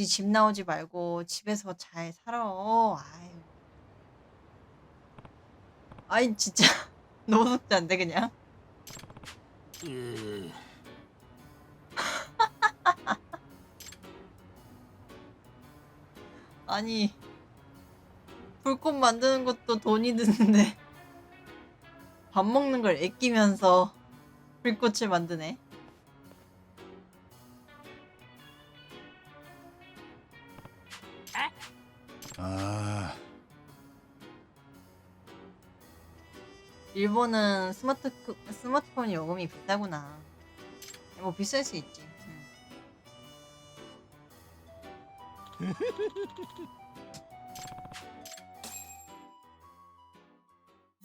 굳이 집 나오지 말고 집에서 잘 살아. 아유. 아이 진짜 노숙자인데 그냥. 예. 아니 불꽃 만드는 것도 돈이 드는데 밥 먹는 걸 아끼면서 불꽃을 만드네. 일본은 스마트 스마트폰 요금이 비싸구나. 뭐 비쌀 수 있지. 음.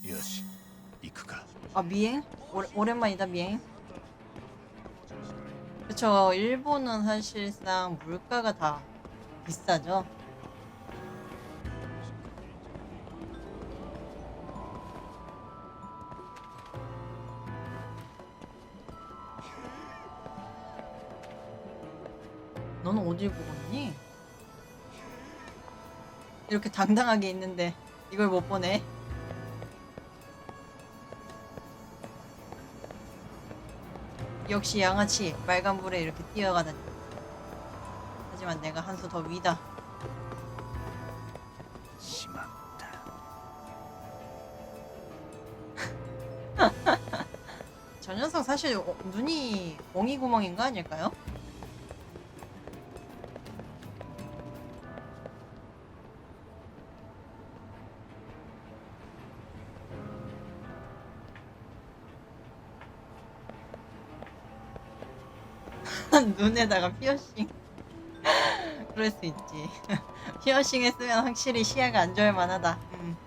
요시, 이쿠가. 아 미행? 오래, 오랜만이다 미행. 그쵸 일본은 사실상 물가가 다 비싸죠. 어딜 보고 있니? 이렇게 당당하게 있는데 이걸 못 보네. 역시 양아치 빨간 불에 이렇게 뛰어가다니 하지만 내가 한 수 더 위다 심한다. 저 녀석 사실 어, 눈이 엉이구멍인 거 아닐까요? 눈에다가 피어싱. 그럴 수 있지. 피어싱 했으면 확실히 시야가 안 좋을 만하다. 음,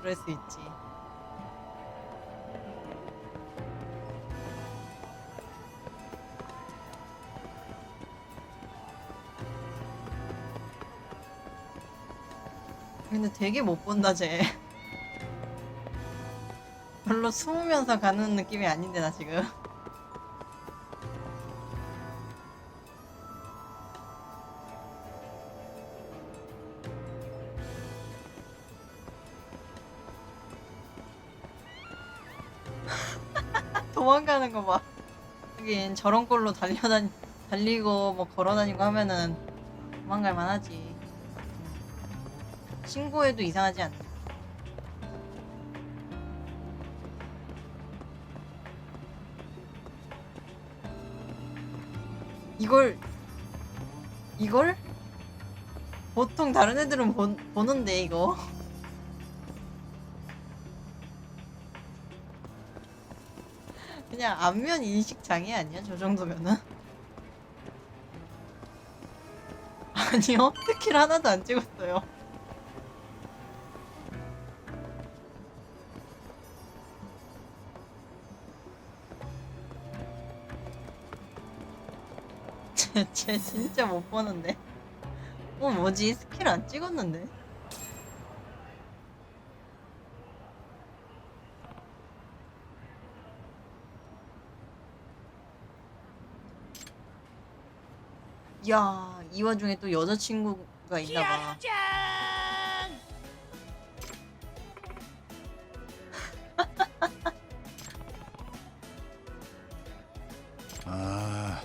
그럴 수 있지. 근데 되게 못 본다 쟤. 별로 숨으면서 가는 느낌이 아닌데 나 지금 저런 걸로 달려다니 달리고 뭐 걸어다니고 하면은 도망갈 만하지. 음. 신고해도 이상하지 않네. 이걸 이걸 보통 다른 애들은 보, 보는데 이거 그냥 안면 인식 장애 아니야? 저 정도면은? 아니요, 스킬 하나도 안 찍었어요. 쟤, 쟤 진짜 못 보는데. 어, 뭐지? 스킬 안 찍었는데? 야, 이 와중에 또 여자친구가 있나 봐. 아,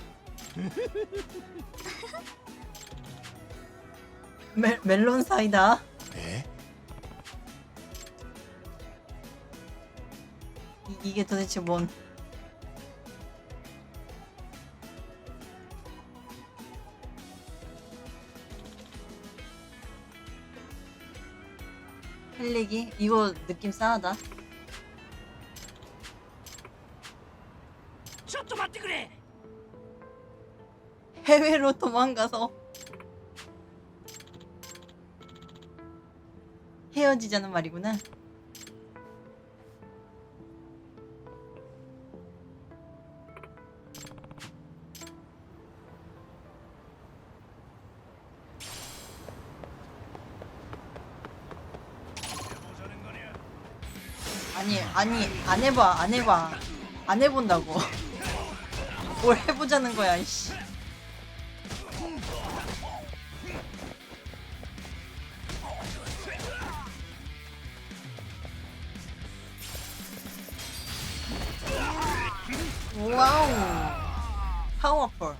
멜, 멜론 사이다. 에? 이, 이게 도대체 뭔. 찔리기? 이거 느낌 싸하다. 해외로 도망가서 헤어지자는 말이구나. 아니 안 해봐 안 해봐. 안 해본다고. 뭘 해보자는 거야 이씨. 와우. 파워풀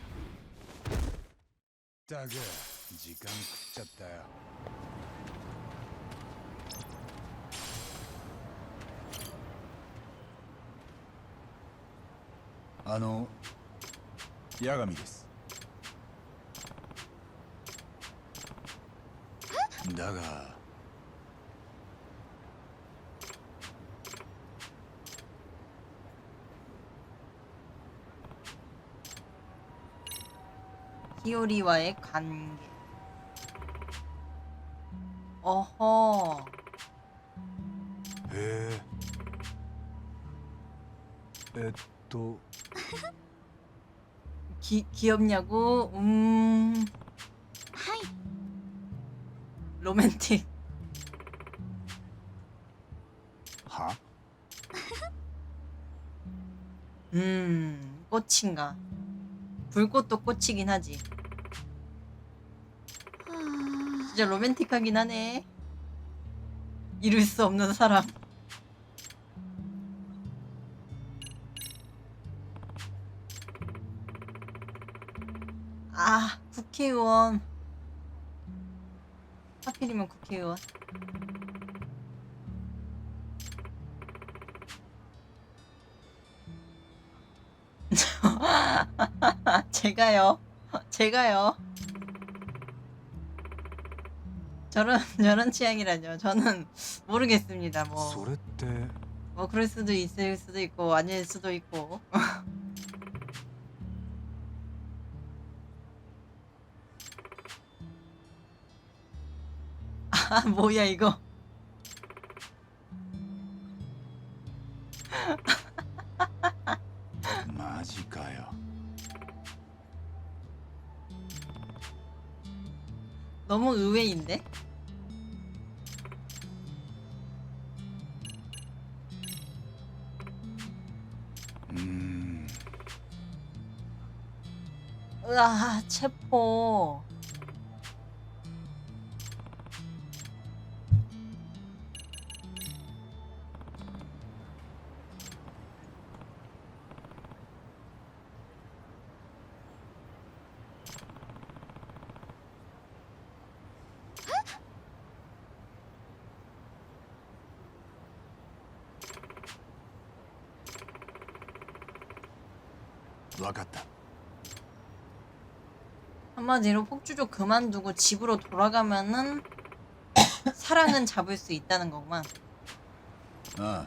ったく時間食っちゃったよあの八神ですだが 히오리와의 관계. 어허. へええっと 기, 귀엽냐고? 음... 하이. 로맨틱. 하? 음... 꽃인가? 불꽃도 꽃이긴 하지. 아. 진짜 로맨틱하긴 하네. 이룰 수 없는 사람. 국회의원. 하필이면 국회의원. 제가요? 제가요? 저런 저런 취향이라뇨. 저는 모르겠습니다 뭐뭐 뭐 그럴 수도 있을 수도 있고 아닐 수도 있고. 뭐야 이거 마지가요. 너무 의외인데? 음, 으아 체포 分かった 한마디로 폭주족 그만두고 집으로 돌아가면은 사랑은 잡을 수 있다는 거구만. ああ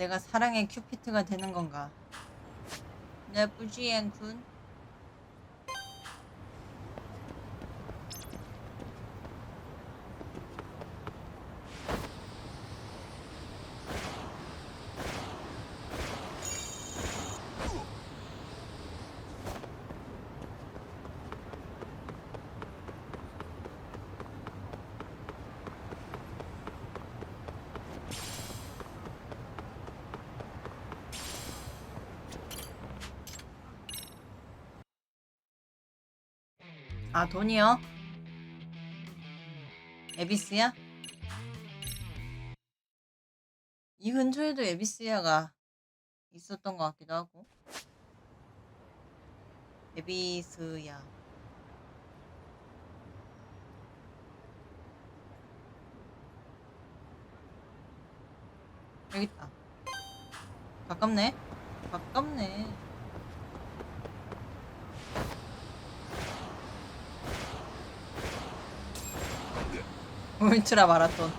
내가 사랑의 큐피트가 되는 건가? 나쁘지 않군. 아 돈이요? 에비스야? 이 근처에도 에비스야가 있었던 것 같기도 하고. 에비스야. 여기 있다. 가깝네? 가깝네 울트라 마라톤.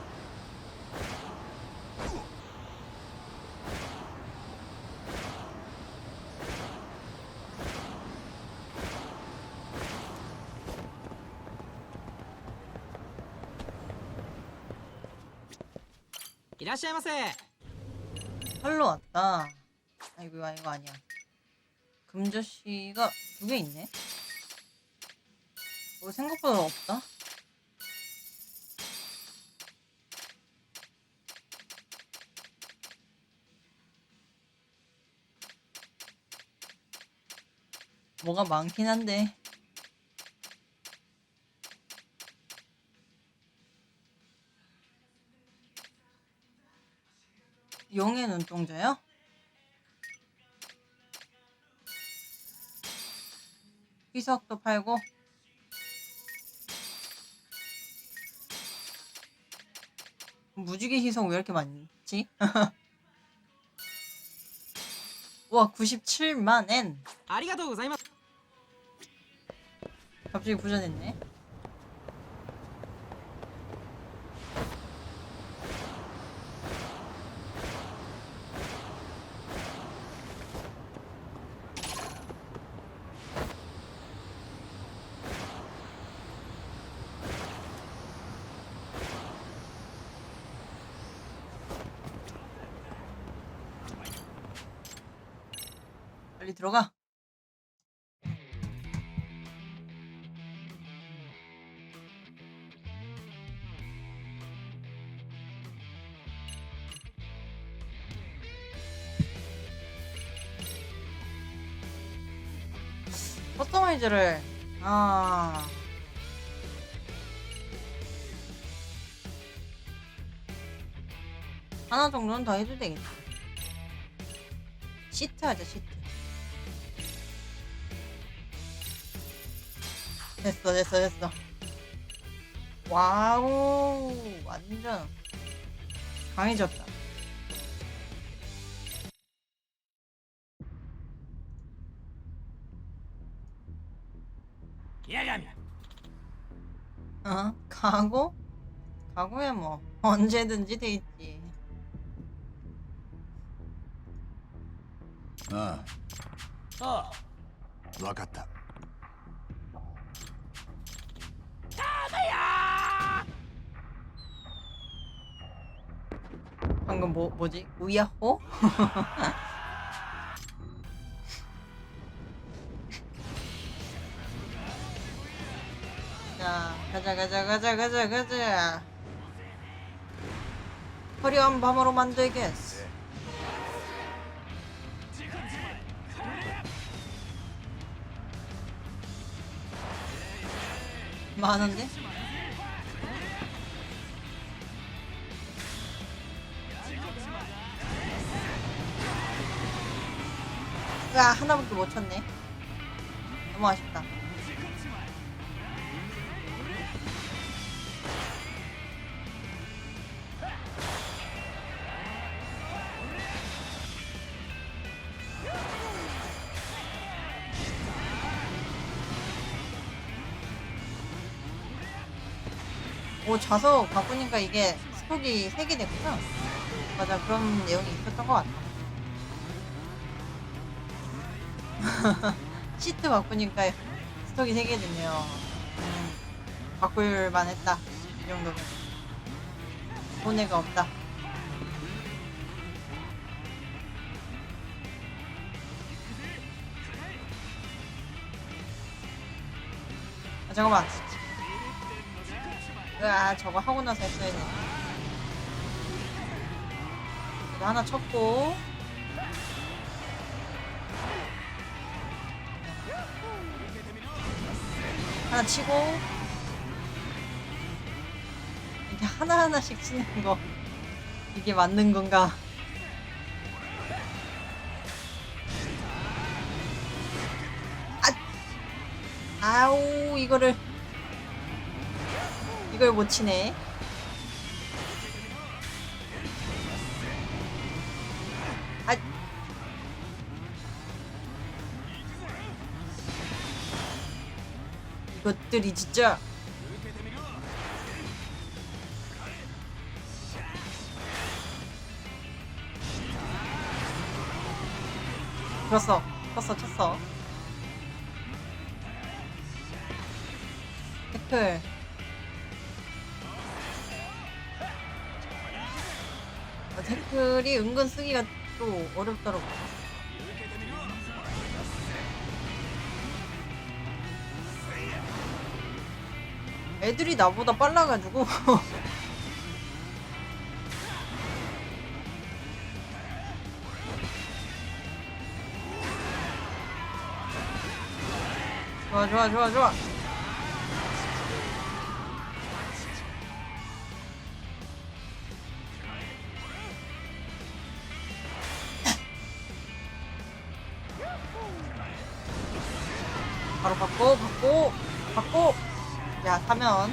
이라시아마세. 팔로 왔다. 아이고 이거 아니야. 금저씨가 두 개 있네. 뭐 생각보다 없다. 뭐가 많긴 한데. 용의 눈동자요? 희석도 팔고 무지개 희석 왜 이렇게 많지? 와 97만엔. 아, 를 갑자기 부자됐네. 들어가. 커스터마이즈를 아. 하나 정도는 더 해도 되겠다. 시트 하자 시트 됐어 됐어 됐어 와우 완전 강해졌다 어? 가고? 가고야 뭐 언제든지 돼 있지. あああわかった 방금 뭐 뭐지? 우야호? 자, 가자 가자 가자 가자 가자. 화려한 밤으로 만들겠어. 많은데? 야 하나밖에 못 쳤네. 너무 아쉽다. 오 자석 바꾸니까 이게 스톡이 3개 됐구나. 맞아 그런 내용이 있었던 것 같아. 시트 바꾸니까 스톡이 3개 됐네요. 음, 바꿀만 했다. 이 정도면. 돈애가 없다. 아, 잠깐만. 으아, 저거 하고 나서 했어야 돼. 이거 하나 쳤고. 하나 치고 이게 하나하나씩 치는 거 이게 맞는 건가? 아! 아우 이거를. 이걸 못 치네 것들이 진짜 쳤어 쳤어 쳤어. 태클. 아, 태클이 은근 쓰기가 또 어렵더라고 애들이 나보다 빨라가지고. 좋아 좋아 좋아 좋아. 바로 받고 받고 받고 야 사면.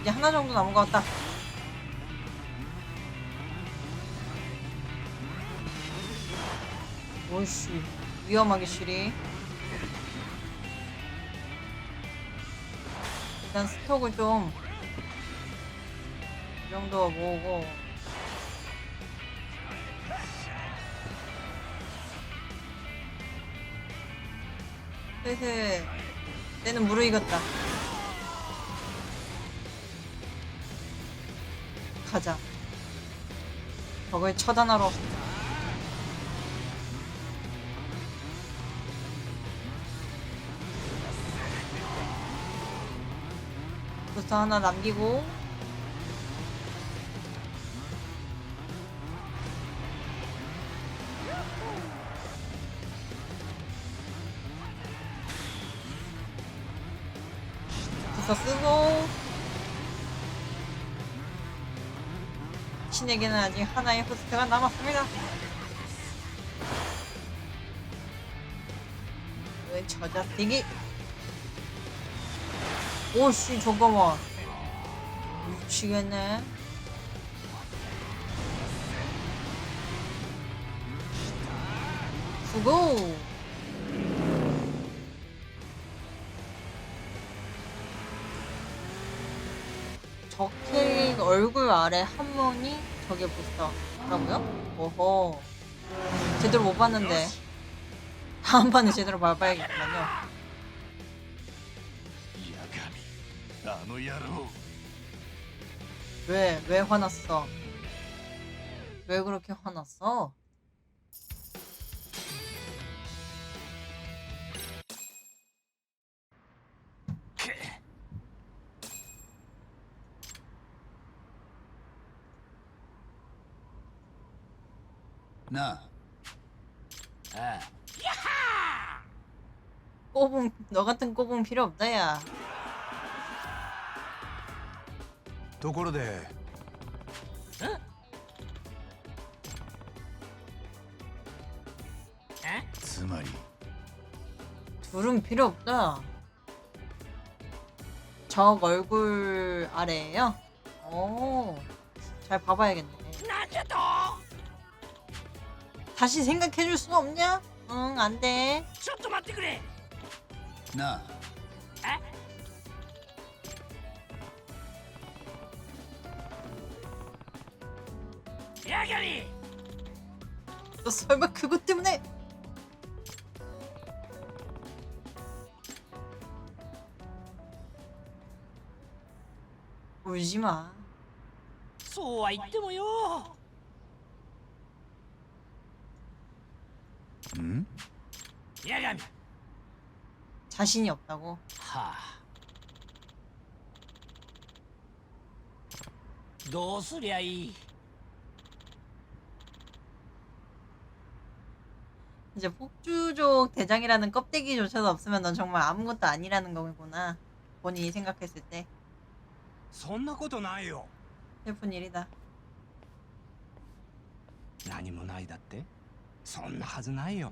이제 하나 정도 남은 것 같다. 오이씨 위험하게 쉬리. 일단 스톡을 좀 이 정도 모으고 슬슬 때는 무르익었다. 가자. 적을 처단하러 부스터 하나 남기고 부스터 쓰고. 신에게는 아직 하나의 부스트가 남았습니다. 왜 저자식이? 오씨 잠깐만. 미치겠네. 수고 얼굴 아래 한문이 저게 보스터라고요? 오호 제대로 못 봤는데 다음 판에 제대로 봐봐야겠구만요 八神あの野郎 왜, 왜 화났어? 왜 그렇게 화났어? なああ 꼬붕, 너 같은 꼬붕 필요 없다, 야. ところであえつまり 둘은 필요 없다. 적 얼굴 아래에요? 오, 잘 봐봐야겠네. なんじゃと 다시 생각해줄 수 없냐? 응, 안 돼. ちょっと待ってくれなあえやがり 너 설마 그것 때문에? 울지 마. そうは言ってもよ んやがみ 자신이 없다고. はあどうすりゃいい 이제 폭주족 대장이라는 껍데기조차도 없으면 넌 정말 아무것도 아니라는 거구나. 본인이 생각했을 때 そんなことないよ 슬픈 일이다. 何もないだって そんなはずないよ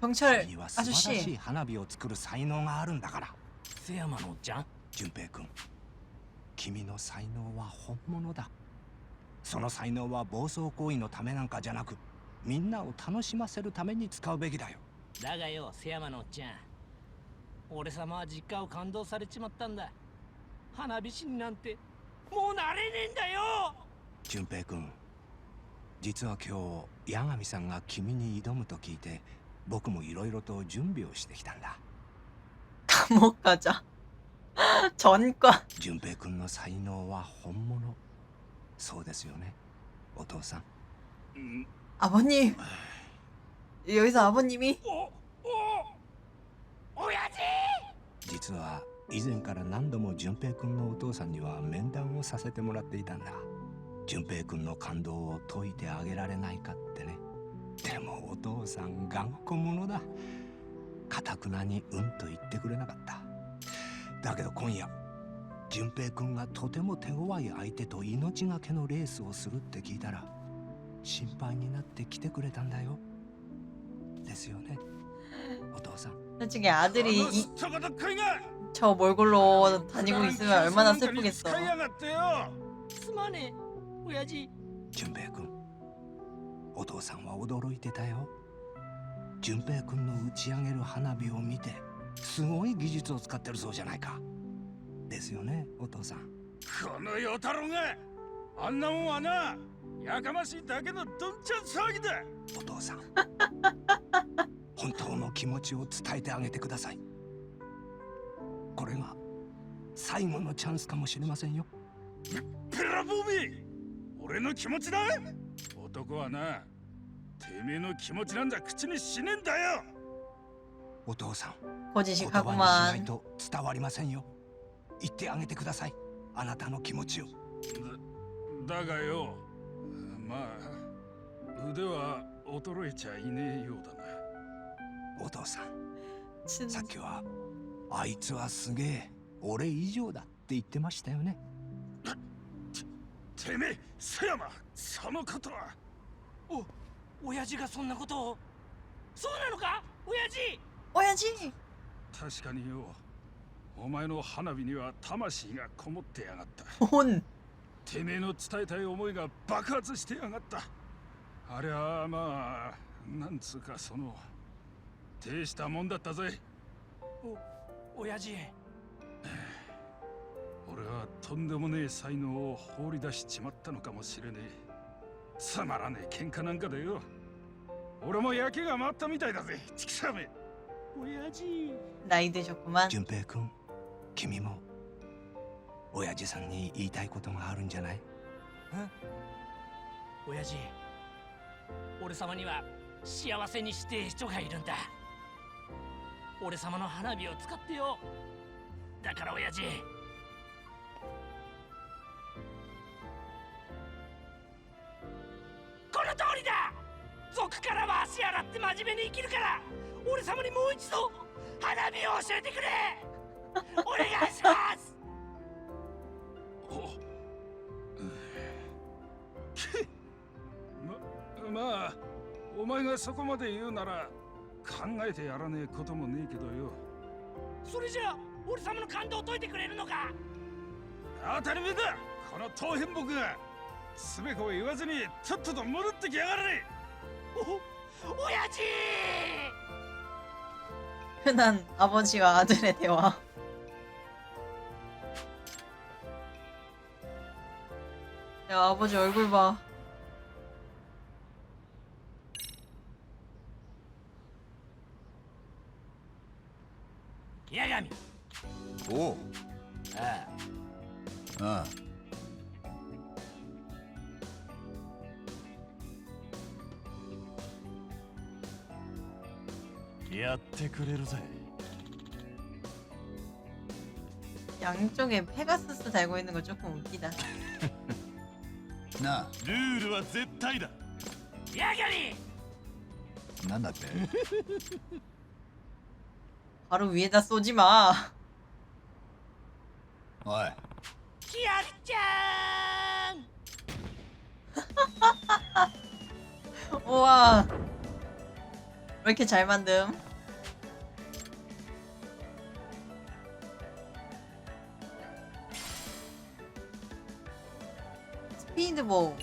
경찰 君は素晴らしい 아저씨 花火を作る才能があるんだから瀬山のおっちゃん淳平君君の才能は本物だその才能は暴走行為のためなんかじゃなくみんなを楽しませるために使うべきだよだがよ瀬山のおっちゃん俺様は実家を感動されちまったんだ花火師になんてもうなれねえんだよ淳平君実は今日 日八神さんが君に挑むと聞いて僕もいろいろと準備をしてきたんだ 감옥 가자. 전과 淳平君の才能は本物そうですよねお父さん 아버님 여기서 아버님이 おお親父実は以前から何度も淳平君のお父さんには面談をさせてもらっていたんだ 純平君の感動を解いてあげられないかってねでもお父さん頑固者だかたくなにうんと言ってくれなかっただけど今夜純平君がとても手強い相手と命がけのレースをするって聞いたら心配になって来てくれたんだよですよねお父さん 솔직히 아들이 이, スタカダカイが 저 몰골로 다니고 있으면 얼마나 슬프겠어. 使いやがってよすまねえ 親父純平君お父さんは驚いてたよ。純平君の打ち上げる花火を見てすごい技術を使ってるそうじゃないか。ですよねお父さん。この与太郎があんなもんはなやかましいだけのどんちゃん騒ぎだ。お父さん本当の気持ちを伝えてあげてください。これが最後のチャンスかもしれませんよ。ペラボミ俺の気持ちだ男はなてめえの気持ちなんざ口にしねえんだよ！お父さんご自身ないと伝わりませんよ。言ってあげてください。あなたの気持ちを。だがよまあ腕は衰えちゃいねえようだな。お父さんさっきはあいつはすげえ俺以上だって言ってましたよね。てめえ瀬山そのことは。お親父がそんなことを。そうなのか？親父！親父確かによ。お前の花火には魂がこもってやがった。てめえの伝えたい思いが爆発してやがった。あれはまあなんつうかその大したもんだったぜ。お親父俺はとんでもねえ才能を放り出しちまったのかもしれねえ。つまらねえ喧嘩なんかだよ。俺も焼けが回ったみたいだぜちくしゃ親父。ないでしょくまん淳平君君も親父さんに言いたいことがあるんじゃない？うん。親父俺様には幸せにして人がいるんだ。俺様の花火を使ってよ。だから親父族からは足洗って真面目に生きるから俺様にもう一度花火を教えてくれ。お願いします。おままあお前がそこまで言うなら考えてやらねえこともねえけどよ。それじゃあ俺様の感動を解いてくれるのか？当たり前だ。この当変木が。すべこを言わずにとっとと戻ってきやがれ 오, 오야지! 흔한 아버지와 아들의 대화. 야, 아버지 얼굴 봐. 야감이. 오. 아. 아. やってくれるぜ 양쪽에 페가수스 달고 있는 거 조금 웃기다. なルールは絶対だ八神あなんだって 바로 위에다 쏘지 마. おいひやりちゃん 우와. 왜 이렇게 잘 만듦? 스피드보